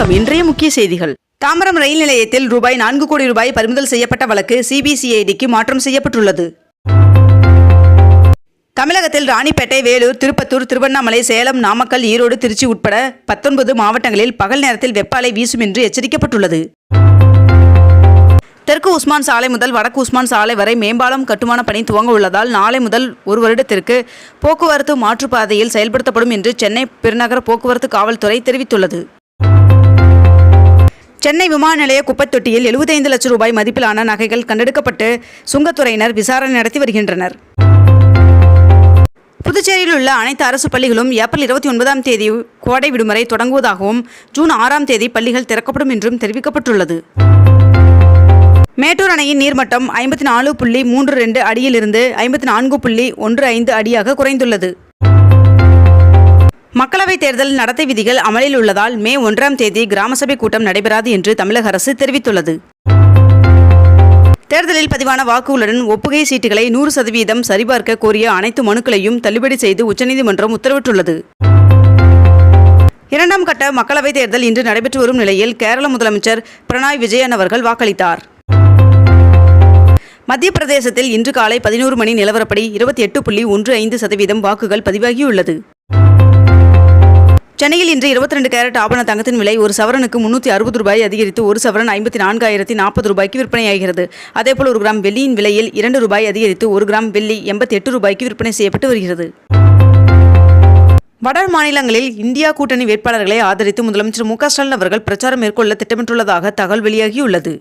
வணக்கம். இன்றைய முக்கிய செய்திகள். தாம்பரம் ரயில் நிலையத்தில் ரூபாய் நான்கு கோடி ரூபாய் பறிமுதல் செய்யப்பட்ட வழக்கு சிபிசிஐடிக்கு மாற்றம் செய்யப்பட்டுள்ளது. தமிழகத்தில் ராணிப்பேட்டை வேலூர் திருப்பத்தூர் திருவண்ணாமலை சேலம் நாமக்கல் ஈரோடு திருச்சி உட்பட பத்தொன்பது மாவட்டங்களில் பகல் நேரத்தில் வெப்ப அலை வீசும் என்று எச்சரிக்கப்பட்டுள்ளது. தெற்கு உஸ்மான் சாலை முதல் வடக்கு உஸ்மான் சாலை வரை மேம்பாலம் கட்டுமான பணி துவங்க உள்ளதால் நாளை முதல் ஒரு வருடத்திற்கு போக்குவரத்து மாற்றுப்பாதையில் செயல்படுத்தப்படும் என்று சென்னை பெருநகர போக்குவரத்து காவல்துறை தெரிவித்துள்ளது. சென்னை விமான நிலைய குப்பத்தொட்டியில் எழுபத்தைந்து லட்சம் ரூபாய் மதிப்பிலான நகைகள் கண்டெடுக்கப்பட்டு சுங்கத்துறையினர் விசாரணை நடத்தி வருகின்றனர். புதுச்சேரியில் உள்ள அனைத்து அரசு பள்ளிகளும் ஏப்ரல் இருபத்தி ஒன்பதாம் தேதி கோடை விடுமுறை தொடங்குவதாகவும் ஜூன் ஆறாம் தேதி பள்ளிகள் திறக்கப்படும் என்றும் தெரிவிக்கப்பட்டுள்ளது. மேட்டூர் அணையின் நீர்மட்டம் ஐம்பத்தி நாலு புள்ளி மூன்று ரெண்டு அடியிலிருந்து ஐம்பத்தி நான்கு புள்ளி ஒன்று ஐந்து அடியாக குறைந்துள்ளது. மக்களவைத் தேர்தல் நடத்தை விதிகள் அமலில் உள்ளதால் மே ஒன்றாம் தேதி கிராம சபை கூட்டம் நடைபெறாது என்று தமிழக அரசு தெரிவித்துள்ளது. தேர்தலில் பதிவான வாக்குகளுடன் ஒப்புகை சீட்டுகளை நூறு சதவீதம் சரிபார்க்க கோரிய அனைத்து மனுக்களையும் தள்ளுபடி செய்து உச்சநீதிமன்றம் உத்தரவிட்டுள்ளது. இரண்டாம் கட்ட மக்களவைத் தேர்தல் இன்று நடைபெற்று வரும் நிலையில் கேரள முதலமைச்சர் பிரணாய் விஜயன் அவர்கள் வாக்களித்தார். மத்திய பிரதேசத்தில் இன்று காலை பதினோரு மணி நிலவரப்படி இருபத்தி எட்டு புள்ளி ஒன்று ஐந்து சதவீதம் வாக்குகள் பதிவாகியுள்ளது. சென்னையில் இன்று இருபத்தி ரெண்டு கேரட் ஆபண தங்கத்தின் விலை ஒரு சவரனுக்கு முன்னூற்றி அறுபது ரூபாய் அதிகரித்து ஒரு சவரன் ஐம்பத்தி நான்காயிரத்தி நாற்பது ரூபாய்க்கு விற்பனையாகிறது. அதேபோல் ஒரு கிராம் வெள்ளியின் விலையில் இரண்டு ரூபாய் அதிகரித்து ஒரு கிராம் வெள்ளி எண்பத்தி எட்டு ரூபாய்க்கு விற்பனை செய்யப்பட்டு வருகிறது. வட மாநிலங்களில் இந்தியா கூட்டணி வேட்பாளர்களை ஆதரித்து முதலமைச்சர் மு க ஸ்டாலின் அவர்கள் பிரச்சாரம் மேற்கொள்ள திட்டமிட்டுள்ளதாக தகவல் வெளியாகியுள்ளது.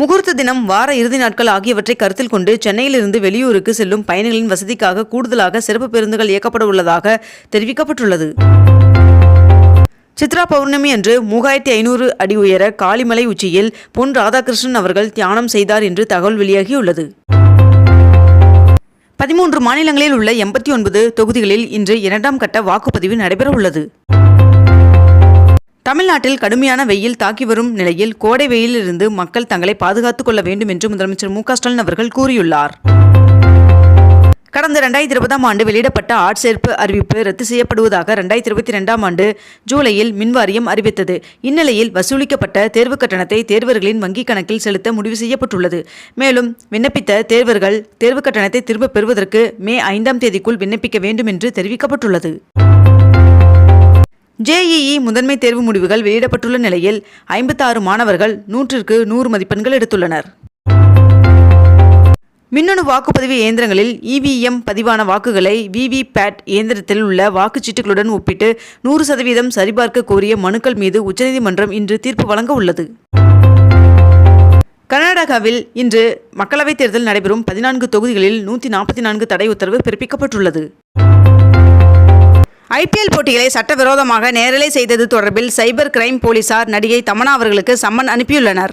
முகூர்த்த தினம் வார இறுதி நாட்கள் ஆகியவற்றை கருத்தில் கொண்டு சென்னையிலிருந்து வெளியூருக்கு செல்லும் பயணிகளின் வசதிக்காக கூடுதலாக சிறப்பு பேருந்துகள் இயக்கப்பட உள்ளதாக தெரிவிக்கப்பட்டுள்ளது. சித்ரா பௌர்ணமி அன்று மூவாயிரத்தி ஐநூறு அடி உயர காளிமலை உச்சியில் பொன் ராதாகிருஷ்ணன் அவர்கள் தியானம் செய்தார் என்று தகவல் வெளியாகியுள்ளது. பதிமூன்று மாநிலங்களில் உள்ள எண்பத்தி ஒன்பது தொகுதிகளில் இன்று இரண்டாம் கட்ட வாக்குப்பதிவு நடைபெற உள்ளது தமிழ்நாட்டில் கடுமையான வெயில் தாக்கி வரும் நிலையில் கோடை வெயிலிருந்து மக்கள் தங்களை பாதுகாத்துக் கொள்ள வேண்டும் என்று முதலமைச்சர் மு ஸ்டாலின் அவர்கள் கூறியுள்ளார். கடந்த ரெண்டாயிரத்தி இருபதாம் ஆண்டு வெளியிடப்பட்ட ஆட்சேர்ப்பு அறிவிப்பு ரத்து செய்யப்படுவதாக ரெண்டாயிரத்தி இருபத்தி ரெண்டாம் ஆண்டு ஜூலையில் மின்வாரியம் அறிவித்தது. இந்நிலையில் வசூலிக்கப்பட்ட தேர்வு கட்டணத்தை தேர்வர்களின் வங்கிக் கணக்கில் செலுத்த முடிவு செய்யப்பட்டுள்ளது. மேலும் விண்ணப்பித்த தேர்வர்கள் தேர்வு கட்டணத்தை திரும்பப் பெறுவதற்கு மே ஐந்தாம் தேதிக்குள் விண்ணப்பிக்க வேண்டும் என்று தெரிவிக்கப்பட்டுள்ளது. ஜேஇஇ முதன்மை தேர்வு முடிவுகள் வெளியிடப்பட்டுள்ள நிலையில் ஐம்பத்தாறு மாணவர்கள் நூற்றிற்கு நூறு மதிப்பெண்கள் எடுத்துள்ளனர். மின்னணு வாக்குப்பதிவு இயந்திரங்களில் இவிஎம் பதிவான வாக்குகளை விவிபேட் இயந்திரத்தில் உள்ள வாக்குச்சீட்டுகளுடன் ஒப்பிட்டு நூறு சதவீதம் சரிபார்க்க கோரிய மனுக்கள் மீது உச்சநீதிமன்றம் இன்று தீர்ப்பு வழங்க உள்ளது. கர்நாடகாவில் இன்று மக்களவைத் தேர்தல் நடைபெறும் பதினான்கு தொகுதிகளில் நூற்றி நாற்பத்தி நான்கு தடை உத்தரவு பிறப்பிக்கப்பட்டுள்ளது. ஐபிஎல் போட்டிகளை சட்டவிரோதமாக நேரலை செய்தது தொடர்பில் சைபர் கிரைம் போலீசார் நடிகை தமனா அவர்களுக்கு சம்மன் அனுப்பியுள்ளனர்.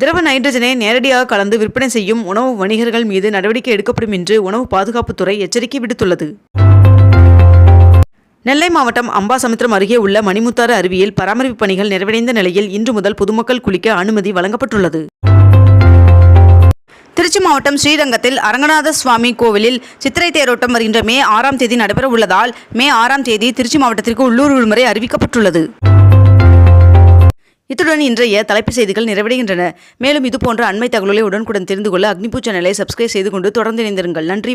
திரவ நைட்ரஜனை நேரடியாக கலந்து விற்பனை செய்யும் உணவு வணிகர்கள் மீது நடவடிக்கை எடுக்கப்படும் என்று உணவு பாதுகாப்புத்துறை எச்சரிக்கை விடுத்துள்ளது. நெல்லை மாவட்டம் அம்பாசமுத்திரம் அருகே உள்ள மணிமுத்தாறு அருவியில் பராமரிப்பு பணிகள் நிறைவடைந்த நிலையில் இன்று முதல் பொதுமக்கள் குளிக்க அனுமதி வழங்கப்பட்டுள்ளது. திருச்சி மாவட்டம் ஸ்ரீரங்கத்தில் அரங்கநாத சுவாமி கோவிலில் சித்திரை தேரோட்டம் வருகின்ற மே ஆறாம் தேதி நடைபெற உள்ளதால் மே ஆறாம் தேதி திருச்சி மாவட்டத்திற்கு உள்ளூர் விடுமுறை அறிவிக்கப்பட்டுள்ளது. இத்துடன் இன்றைய தலைப்பு செய்திகள் நிறைவடைகின்றன. மேலும் இதுபோன்ற அண்மை தகவலை உடனுக்குடன் தெரிந்து கொள்ள அக்னிபூ சேனலை சப்ஸ்கிரைப் செய்து கொண்டு தொடர்ந்து இணைந்திருங்கள். நன்றி